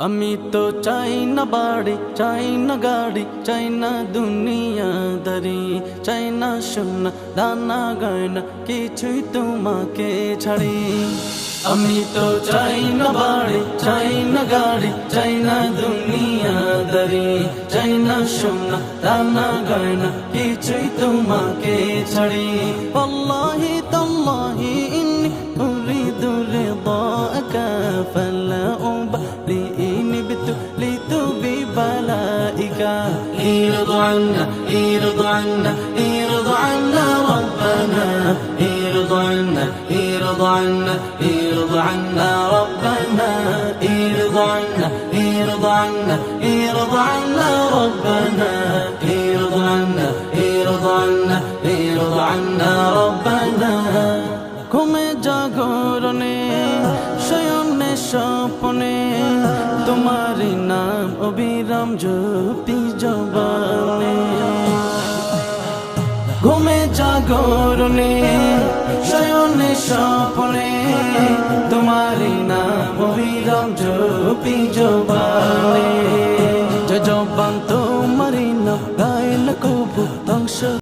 আমি তো চাই না বাড়ি, চাই না গাড়ি, চাই না দুনিয়াদারি, চাই না শূন্য দানা, গয়না, কিছুই তোমাকে ছাড়ি। আমি তো চাই না বাড়ি, চাই না গাড়ি, চাই না দুনিয়াদারি, চাই না শূন্য দানা, গয়না, কিছুই তোমাকে ছাড়ি। পল্লাহি তল্লাহি, ইন্নি উরিদু রিদাকা ফাল لتوبي بلائك. إيرض عنا إيرض عنا إيرض عنا ربنا. إيرض عنا إيرض عنا إيرض عنا ربنا. إيرض عنا إيرض عنا إيرض عنا ربنا. إيرض عنا إيرض عنا إيرض عنا ربنا. كم جاكورني স্বপনে তোমার নাম অবিরাম জ্যোতি জবানে। ঘুমে জাগরণে, শয়নে স্বপনে তোমার নাম অবিরাম জ্যোতি জবানে। জবান তোমার নাম গায়ল কবু ধ্বংস